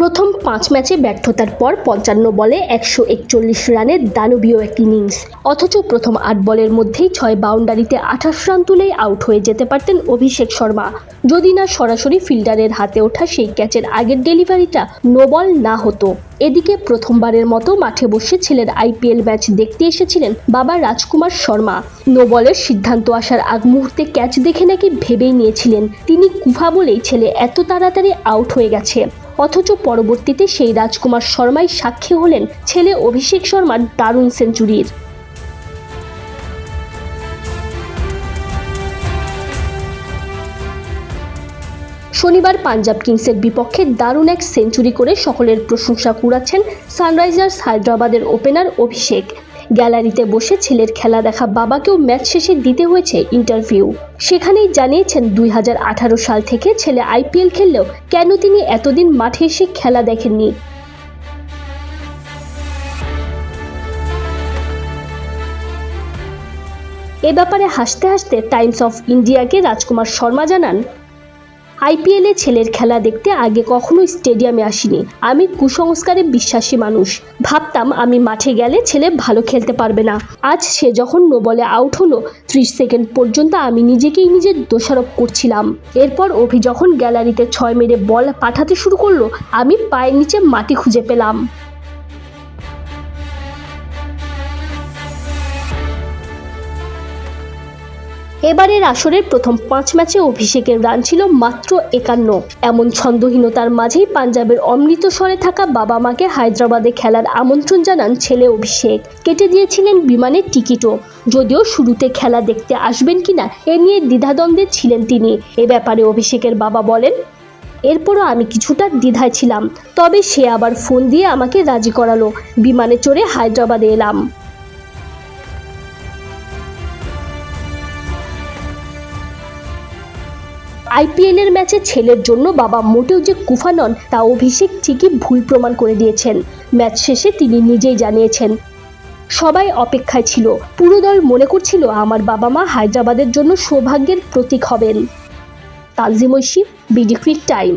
প্রথম পাঁচ ম্যাচে ব্যর্থতার পর পঞ্চান্ন বলে একশো একচল্লিশ রানের দানবীয় এক ইনিংস। অথচ প্রথম আট বলের মধ্যেই ছয় বাউন্ডারিতে আঠাশ রান তুলেই আউট হয়ে যেতে পারতেন অভিষেক শর্মা। যদি না সরাসরি ফিল্ডারের হাতে ওঠা সেই ক্যাচের আগের ডেলিভারিটা নো বল না হতো। এদিকে প্রথমবারের মতো মাঠে বসে ছেলের আইপিএল ম্যাচ দেখতে এসেছিলেন বাবা রাজকুমার শর্মা। নো বলের সিদ্ধান্ত আসার আগ মুহূর্তে ক্যাচ দেখে নাকি ভেবেই নিয়েছিলেন, তিনি কুফা বলেই ছেলে এত তাড়াতাড়ি আউট হয়ে গেছে। অথচ পরবর্তীতে সেই রাজকুমার শর্মাই সাক্ষী হলেন ছেলে অভিষেক শর্মার দারুণ সেঞ্চুরির। শনিবার পাঞ্জাব কিংসের বিপক্ষে দারুণ এক সেঞ্চুরি করে সকলের প্রশংসা কুড়াচ্ছেন সানরাইজার্স হায়দ্রাবাদের ওপেনার অভিষেক। গ্যালারিতে বসে ছেলের খেলা দেখা বাবাকেও ম্যাচ শেষে দিতে হয়েছে ইন্টারভিউ। সেখানেই জানিয়েছেন দু হাজার আঠারো সাল থেকে ছেলে আইপিএল খেললেও কেন তিনি এতদিন মাঠে এসে খেলা দেখেননি? এ ব্যাপারে হাসতে হাসতে টাইমস অফ ইন্ডিয়াকে রাজকুমার শর্মা জানান আইপিএলে ছেলের খেলা দেখতে আগে কখনো স্টেডিয়ামে আসিনি। আমি কুসংস্কারে বিশ্বাসী মানুষ। ভাবতাম আমি মাঠে গেলে ছেলে ভালো খেলতে পারবে না। আজ সে যখন নো বলে আউট হলো, ত্রিশ সেকেন্ড পর্যন্ত আমি নিজেকেই নিজের দোষারোপ করছিলাম। এরপর অভি যখন গ্যালারিতে ছয় মেরে বল পাঠাতে শুরু করল, আমি পায়ের নিচে মাটি খুঁজে পেলাম। এবারের আসরের প্রথম পাঁচ ম্যাচে অভিষেকের রান ছিল মাত্র একান্ন। এমন ছন্দহীনতার মাঝেই পাঞ্জাবের অমৃতসরে থাকা বাবা মাকে হায়দ্রাবাদে খেলার আমন্ত্রণ জানান ছেলে অভিষেক। কেটে দিয়েছিলেন বিমানের টিকিটও। যদিও শুরুতে খেলা দেখতে আসবেন কিনা এ নিয়ে দ্বিধাদ্বন্দ্বে ছিলেন তিনি। এ ব্যাপারে অভিষেকের বাবা বলেন, এরপরও আমি কিছুটা দ্বিধায় ছিলাম, তবে সে আবার ফোন দিয়ে আমাকে রাজি করালো। বিমানে চড়ে হায়দ্রাবাদে এলাম। আইপিএলের ম্যাচে ছেলের জন্য বাবা মোটেও যে কুফা নন, তা অভিষেক ঠিকই ভুল প্রমাণ করে দিয়েছেন। ম্যাচ শেষে তিনি নিজেই জানিয়েছেন। সবাই অপেক্ষায় ছিল। পুরো দল মনে করছিল আমার বাবা মা হায়দ্রাবাদের জন্য সৌভাগ্যের প্রতীক হবেন। তালজিমৈশি বিডি ক্রিক টাইম।